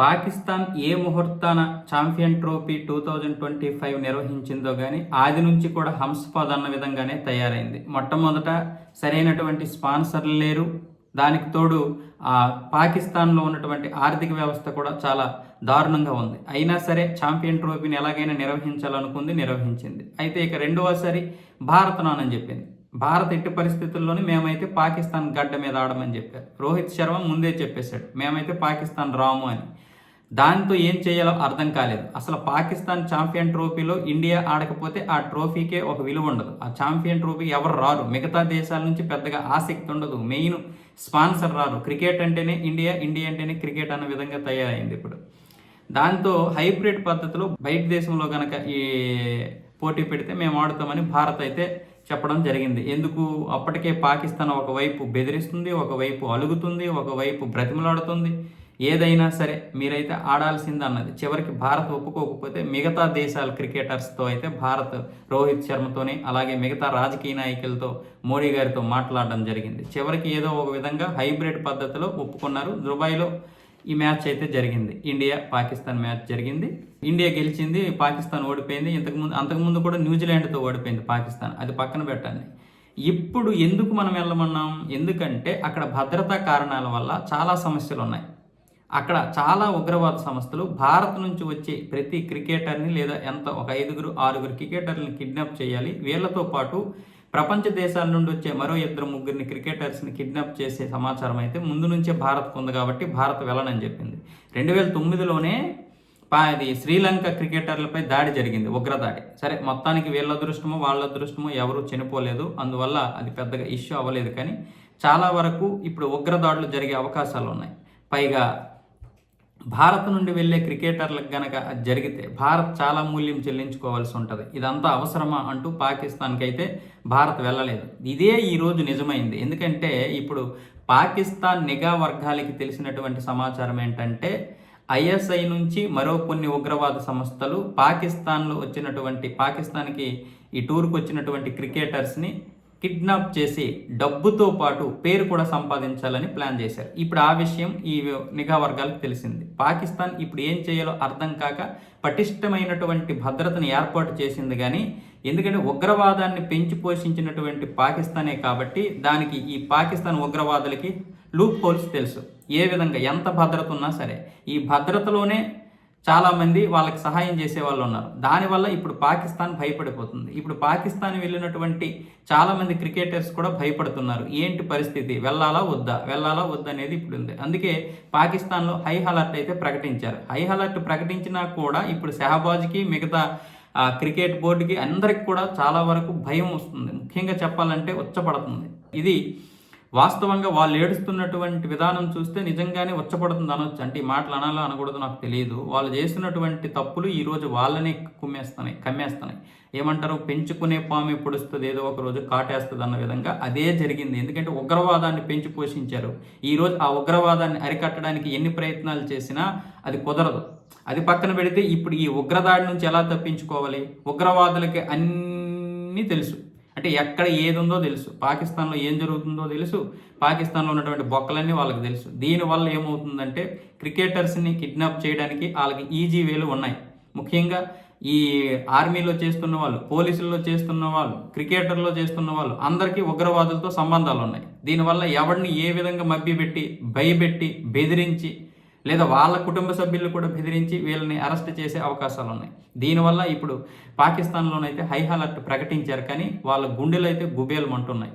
పాకిస్తాన్ ఏ ముహూర్తాన champion trophy two thousand twenty five నిర్వహించిందో కానీ ఆది నుంచి కూడా హంసపాద్ అన్న విధంగానే తయారైంది. మొట్టమొదట సరైనటువంటి స్పాన్సర్లు లేరు. దానికి తోడు ఆ పాకిస్తాన్లో ఉన్నటువంటి ఆర్థిక వ్యవస్థ కూడా చాలా దారుణంగా ఉంది. అయినా సరే ఛాంపియన్ ట్రోఫీని ఎలాగైనా నిర్వహించాలనుకుంది నిర్వహించింది. అయితే ఇక రెండవసారి భారత్ నానని చెప్పింది. భారత్ ఎట్టి పరిస్థితుల్లోనే మేమైతే పాకిస్తాన్ గడ్డ మీద ఆడమని చెప్పారు. రోహిత్ శర్మ ముందే చెప్పేశాడు మేమైతే పాకిస్తాన్ రాము అని. దాంతో ఏం చేయాలో అర్థం కాలేదు. అసలు పాకిస్తాన్ ఛాంపియన్ ట్రోఫీలో ఇండియా ఆడకపోతే ఆ ట్రోఫీకే ఒక విలువ ఉండదు. ఆ ఛాంపియన్ ట్రోఫీ ఎవరు రారు? మిగతా దేశాల నుంచి పెద్దగా ఆసక్తి ఉండదు. మెయిన్ స్పాన్సర్ రారు. క్రికెట్ అంటేనే ఇండియా ఇండియా అంటేనే క్రికెట్ అన్న విధంగా తయారైంది ఇప్పుడు. దాంతో హైబ్రిడ్ పద్ధతిలో బయట దేశంలో కనుక ఈ పోటీ పెడితే మేము ఆడుతామని భారత్ అయితే చెప్పడం జరిగింది. ఎందుకు? అప్పటికే పాకిస్తాన్ ఒకవైపు బెదిరిస్తుంది ఒకవైపు అలుగుతుంది ఒకవైపు బ్రతిమలాడుతుంది. ఏదైనా సరే మీరైతే ఆడాల్సింది అన్నది చివరికి భారత్ ఒప్పుకోకపోతే మిగతా దేశాల క్రికెటర్స్తో అయితే భారత్ రోహిత్ శర్మతోని అలాగే మిగతా రాజకీయ నాయకులతో మోడీ గారితో మాట్లాడడం జరిగింది. చివరికి ఏదో ఒక విధంగా హైబ్రిడ్ పద్ధతిలో ఒప్పుకున్నారు. దుబాయ్లో ఈ మ్యాచ్ అయితే జరిగింది. ఇండియా పాకిస్తాన్ మ్యాచ్ జరిగింది. ఇండియా గెలిచింది పాకిస్తాన్ ఓడిపోయింది. ఇంతకుముందు అంతకుముందు కూడా న్యూజిలాండ్తో ఓడిపోయింది పాకిస్తాన్. అది పక్కన పెట్టండి. ఇప్పుడు ఎందుకు మనం వెళ్ళమన్నాం? ఎందుకంటే అక్కడ భద్రతా కారణాల వల్ల చాలా సమస్యలు ఉన్నాయి అక్కడ చాలా ఉగ్రవాద సంస్థలు భారత్ నుంచి వచ్చే ప్రతి క్రికెటర్ని లేదా ఎంత ఒక ఐదుగురు ఆరుగురు క్రికెటర్ని కిడ్నాప్ చేయాలి. వీళ్ళతో పాటు ప్రపంచ దేశాల నుండి వచ్చే మరో ఇద్దరు ముగ్గురిని క్రికెటర్స్ని కిడ్నాప్ చేసే సమాచారం అయితే ముందు నుంచే భారత్కు ఉంది కాబట్టి భారత్ వెళ్ళనని చెప్పింది. రెండు వేల తొమ్మిదిలోనే పా ఇది శ్రీలంక క్రికెటర్లపై దాడి జరిగింది ఉగ్రదాడి. సరే మొత్తానికి వీళ్ళ అదృష్టమో వాళ్ళ అదృష్టమో ఎవరూ చనిపోలేదు. అందువల్ల అది పెద్దగా ఇష్యూ అవ్వలేదు కానీ చాలా వరకు ఇప్పుడు ఉగ్రదాడులు జరిగే అవకాశాలు ఉన్నాయి. పైగా భారత్ నుండి వెళ్ళే క్రికెటర్లకు గనక అది జరిగితే భారత్ చాలా మూల్యం చెల్లించుకోవాల్సి ఉంటుంది. ఇదంతా అవసరమా అంటూ పాకిస్తాన్కి అయితే భారత్ వెళ్ళలేదు. ఇదే ఈరోజు నిజమైంది. ఎందుకంటే ఇప్పుడు పాకిస్తాన్ నిఘా వర్గాలకి తెలిసినటువంటి సమాచారం ఏంటంటే ఐఎస్ఐ నుంచి మరో కొన్ని ఉగ్రవాద సంస్థలు పాకిస్తాన్లో వచ్చినటువంటి పాకిస్తాన్కి ఈ టూర్కి వచ్చినటువంటి క్రికెటర్స్ని కిడ్నాప్ చేసి డబ్బుతో పాటు పేరు కూడా సంపాదించాలని ప్లాన్ చేశారు. ఇప్పుడు ఆ విషయం ఈ నిఘా వర్గాలకు తెలిసింది. పాకిస్తాన్ ఇప్పుడు ఏం చేయాలో అర్థం కాక పటిష్టమైనటువంటి భద్రతను ఏర్పాటు చేసింది కానీ ఎందుకంటే ఉగ్రవాదాన్ని పెంచి పోషించినటువంటి పాకిస్తానే కాబట్టి దానికి ఈ పాకిస్తాన్ ఉగ్రవాదులకి లూప్ హోల్స్ తెలుసు. ఏ విధంగా ఎంత భద్రత ఉన్నా సరే. ఈ భద్రతలోనే చాలామంది వాళ్ళకి సహాయం చేసే వాళ్ళు ఉన్నారు. దానివల్ల ఇప్పుడు పాకిస్తాన్ భయపడిపోతుంది. ఇప్పుడు పాకిస్తాన్ వెళ్ళినటువంటి చాలామంది క్రికెటర్స్ కూడా భయపడుతున్నారు. ఏంటి పరిస్థితి? వెళ్ళాలా వద్దా? వెళ్ళాలా వద్దా అనేది ఇప్పుడు ఉంది. అందుకే పాకిస్తాన్లో హై అలర్ట్ అయితే ప్రకటించారు. హై అలర్ట్ ప్రకటించినా కూడా ఇప్పుడు షహబాజ్కి మిగతా క్రికెట్ బోర్డుకి అందరికి కూడా చాలా వరకు భయం వస్తుంది. ముఖ్యంగా చెప్పాలంటే ఉచ్చపడుతుంది. ఇది వాస్తవంగా వాళ్ళు ఏడుస్తున్నటువంటి విధానం చూస్తే నిజంగానే వచ్చపడుతుంది అనొచ్చు. అంటే ఈ మాటలు అనాలో అనకూడదు నాకు తెలియదు. వాళ్ళు చేసినటువంటి తప్పులు ఈరోజు వాళ్ళనే కుమ్మేస్తున్నాయి కమ్మేస్తున్నాయి. ఏమంటారు? పెంచుకునే పాము పొడుస్తుంది ఏదో ఒక రోజు కాటేస్తుంది అన్న విధంగా అదే జరిగింది. ఎందుకంటే ఉగ్రవాదాన్ని పెంచి పోషించారు. ఈరోజు ఆ ఉగ్రవాదాన్ని అరికట్టడానికి ఎన్ని ప్రయత్నాలు చేసినా అది కుదరదు. అది పక్కన పెడితే ఇప్పుడు ఈ ఉగ్రదాడి నుంచి ఎలా తప్పించుకోవాలి? ఉగ్రవాదులకి అన్నీ తెలుసు. అంటే ఎక్కడ ఏది ఉందో తెలుసు. పాకిస్తాన్లో ఏం జరుగుతుందో తెలుసు. పాకిస్తాన్లో ఉన్నటువంటి బొక్కలన్నీ వాళ్ళకి తెలుసు. దీనివల్ల ఏమవుతుందంటే క్రికెటర్స్ని కిడ్నాప్ చేయడానికి వాళ్ళకి ఈజీ వేలు ఉన్నాయి. ముఖ్యంగా ఈ ఆర్మీలో చేస్తున్న వాళ్ళు పోలీసుల్లో చేస్తున్న వాళ్ళు క్రికెటర్లో చేస్తున్న వాళ్ళు అందరికీ ఉగ్రవాదులతో సంబంధాలు ఉన్నాయి. దీనివల్ల ఎవరిని ఏ విధంగా మభ్యపెట్టి భయపెట్టి బెదిరించి లేదా వాళ్ళ కుటుంబ సభ్యులు కూడా బెదిరించి వీళ్ళని అరెస్ట్ చేసే అవకాశాలు ఉన్నాయి దీనివల్ల ఇప్పుడు పాకిస్తాన్లోనైతే హై అలర్ట్ ప్రకటించారు కానీ వాళ్ళ గుండెలు అయితే గుబేలు అంటున్నాయి